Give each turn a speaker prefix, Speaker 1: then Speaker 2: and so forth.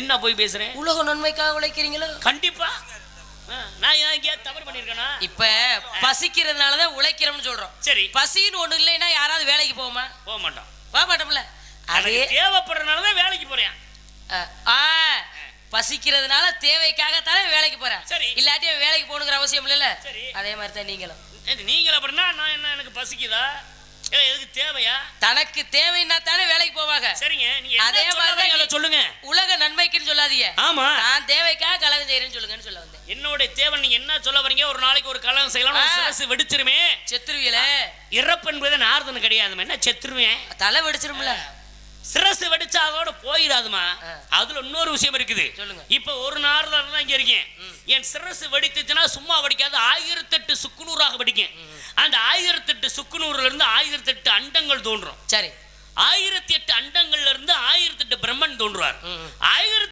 Speaker 1: என்ன போய் பேசுறேன்?
Speaker 2: உலக நன்மைக்காக உழைக்கிறீங்களோ?
Speaker 1: கண்டிப்பா. நான் எங்கேயாவது தவறு பண்ணிருக்கேனா?
Speaker 2: இப்ப பசிக்கிறதுனாலதான் உழைக்கிறோம்னு சொல்றோம்.
Speaker 1: சரி.
Speaker 2: பசின்னு ஒண்ணு இல்லைன்னா யாராவது வேலைக்கு போமா
Speaker 1: போக மாட்டோம்.
Speaker 2: போக மாட்டோம்ல. அதே
Speaker 1: எனக்கு தேவைப்படுறதுனால தான் வேலைக்கு போறேன்.
Speaker 2: பசிக்கிறதுனால தேவைக்காகத்தானே வேலைக்கு போறேன்.
Speaker 1: சரி.
Speaker 2: இல்லாட்டி வேலைக்கு போகணுங்கிற அவசியம் இல்லைல்ல. அதே மாதிரி தான் நீங்களும்.
Speaker 1: நீங்கள் அப்படின்னா நான் என்ன எனக்கு பசிக்குதா? எதுக்கு தேவையா?
Speaker 2: தனக்கு தேவைன்னா தானே வேலைக்கு போவாங்க.
Speaker 1: சரிங்க நீங்க
Speaker 2: அதே மாதிரி
Speaker 1: சொல்லுங்க.
Speaker 2: உலக நன்மைக்குன்னு சொல்லாதீங்க.
Speaker 1: ஆமா.
Speaker 2: நான் தேவைக்காக கலகம் செய்யறேன்னு சொல்லுங்கன்னு சொல்ல வந்தேன்.
Speaker 1: என்னோட தேவை நீங்க என்ன சொல்ல வரீங்க? ஒரு நாளைக்கு ஒரு கலகம் செய்யலாம். சிரசு வெடிச்சிருமே.
Speaker 2: செத்துருவியல
Speaker 1: இறப்பு என்பது நார்தன் கிடையாதுமா என்ன செத்துருவேன்
Speaker 2: தலை வெடிச்சிரும்ல.
Speaker 1: சிரசு வெடிச்சா அதோட போயிடாதுமா. அதுல இன்னொரு விஷயம் இருக்குது.
Speaker 2: சொல்லுங்க.
Speaker 1: இப்ப ஒரு நார்தன் தான் இங்க இருக்கேன். என் சிரசு வெடித்துச்சுன்னா சும்மா வெடிக்காது. ஆயிரத்தெட்டு சுக்குநூறாக வெடிக்கும். அந்த ஆயிரத்தெட்டு சுக்குநூறுல இருந்து ஆயிரத்தெட்டு அண்டங்கள் தோன்றும்.
Speaker 2: சரி.
Speaker 1: ஆயிரத்தி எட்டு அண்டங்கள்ல இருந்து ஆயிரத்தி எட்டு பிரம்மன் தோன்றுவார். ஆயிரத்தி